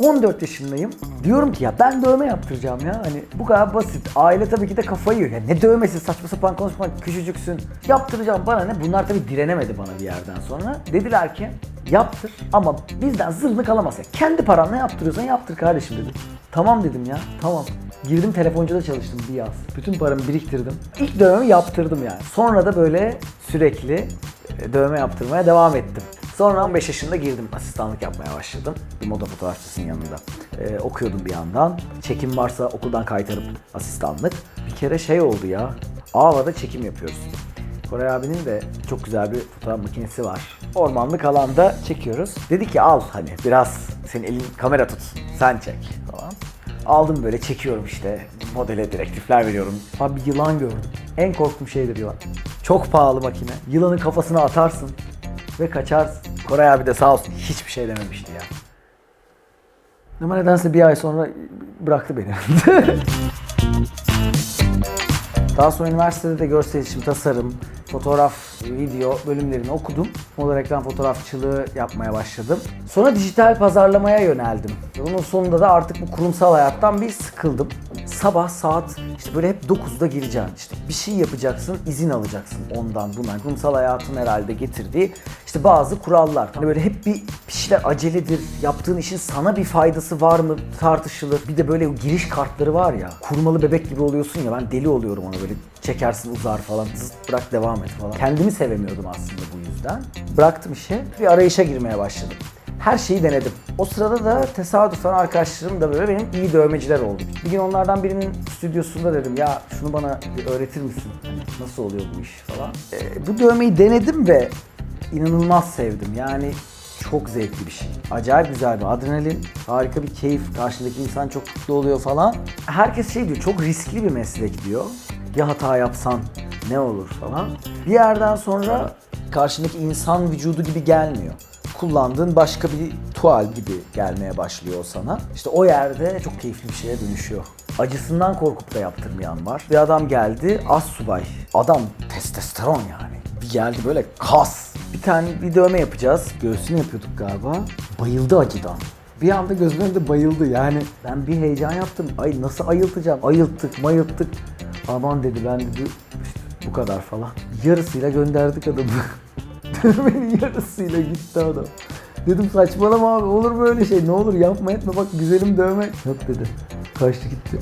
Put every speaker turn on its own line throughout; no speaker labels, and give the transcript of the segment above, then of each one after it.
14 yaşındayım. Diyorum ki ya ben dövme yaptıracağım ya. Hani bu kadar basit. Aile tabii ki de kafayı yiyor. Ya ne dövmesi saçma sapan konuşma küçücüksün. Yaptıracağım bana ne? Bunlar tabii direnemedi bana bir yerden sonra. Dediler ki yaptır ama bizden zırnık alamaz ya. Kendi paranla yaptırıyorsan yaptır kardeşim dedim. Tamam dedim ya tamam. Girdim telefoncuda çalıştım bir yaz. Bütün paramı biriktirdim. İlk dövmemi yaptırdım yani. Sonra da böyle sürekli e, dövme yaptırmaya devam ettim. Sonra 15 yaşında girdim. Asistanlık yapmaya başladım. Bir moda fotoğrafçısının yanında. Ee, okuyordum bir yandan. Çekim varsa okuldan kaytarıp asistanlık. Bir kere şey oldu ya. Ava'da çekim yapıyoruz. Koray abinin de çok güzel bir fotoğraf makinesi var. Ormanlık alanda çekiyoruz. Dedi ki al hani biraz senin elin kamera tut. Sen çek falan. Aldım böyle çekiyorum işte. Modele direktifler veriyorum. Abi bir yılan gördüm. En korktuğum şeydir yılan. Çok pahalı makine. Yılanın kafasına atarsın ve kaçarsın. Koray abi de sağ olsun hiçbir şey dememişti ya. Ama nedense bir ay sonra bıraktı beni. Daha sonra üniversitede de görsel iletişim, tasarım, fotoğraf, video bölümlerini okudum. Moda reklam fotoğrafçılığı yapmaya başladım. Sonra dijital pazarlamaya yöneldim. Bunun sonunda da artık bu kurumsal hayattan bir sıkıldım. Sabah saat işte böyle hep 9'da gireceksin. İşte bir şey yapacaksın, izin alacaksın ondan bundan. Kurumsal hayatın herhalde getirdiği işte bazı kurallar. Hani böyle hep bir, bir şeyler aceledir. Yaptığın işin sana bir faydası var mı tartışılır. Bir de böyle giriş kartları var ya. Kurmalı bebek gibi oluyorsun ya ben deli oluyorum ona böyle çekersin uzar falan zıt bırak devam et falan. Kendimi sevemiyordum aslında bu yüzden. Bıraktım işi bir arayışa girmeye başladım. Her şeyi denedim. O sırada da tesadüfen arkadaşlarım da böyle benim iyi dövmeciler oldu. Bir gün onlardan birinin stüdyosunda dedim ya şunu bana öğretir misin? Hani Nasıl oluyor bu iş falan. Ee, bu dövmeyi denedim ve inanılmaz sevdim. Yani çok zevkli bir şey. Acayip güzel bir adrenalin, harika bir keyif. Karşındaki insan çok mutlu oluyor falan. Herkes şey diyor, çok riskli bir meslek diyor. Ya hata yapsan ne olur falan. Bir yerden sonra karşındaki insan vücudu gibi gelmiyor. Kullandığın başka bir tuval gibi gelmeye başlıyor sana. İşte o yerde çok keyifli bir şeye dönüşüyor. Acısından korkup da yaptırmayan var. Bir adam geldi, az subay. Adam testosteron yani. Bir geldi böyle kas. Bir tane bir dövme yapacağız. Göğsünü yapıyorduk galiba. Bayıldı acıdan. Bir anda gözümün önünde bayıldı yani. Ben bir heyecan yaptım. Ay nasıl ayıltacağım? Ayılttık, mayılttık. Aman dedi ben dedi işte bu kadar falan. Yarısıyla gönderdik adamı. Dövmenin yarısıyla gitti adam. Dedim saçmalama abi olur böyle şey ne olur yapma etme bak güzelim dövme. Yok dedi. Kaçtı gitti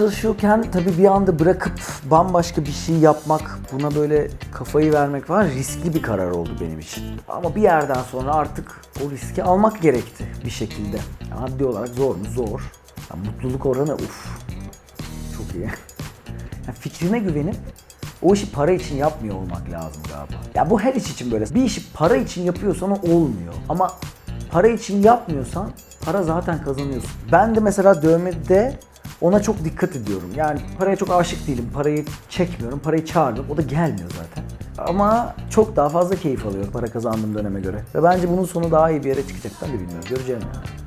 çalışıyorken tabii bir anda bırakıp bambaşka bir şey yapmak, buna böyle kafayı vermek falan riskli bir karar oldu benim için. Ama bir yerden sonra artık o riski almak gerekti bir şekilde. Maddi olarak zor mu? Zor. Ya mutluluk oranı uf. Çok iyi. Ya fikrine güvenip o işi para için yapmıyor olmak lazım galiba. Ya bu her iş için böyle. Bir işi para için yapıyorsan o olmuyor. Ama para için yapmıyorsan para zaten kazanıyorsun. Ben de mesela dövmede ona çok dikkat ediyorum. Yani paraya çok aşık değilim. Parayı çekmiyorum, parayı çağırmıyorum. O da gelmiyor zaten. Ama çok daha fazla keyif alıyorum para kazandığım döneme göre. Ve bence bunun sonu daha iyi bir yere çıkacak. De bilmiyorum. Göreceğim yani.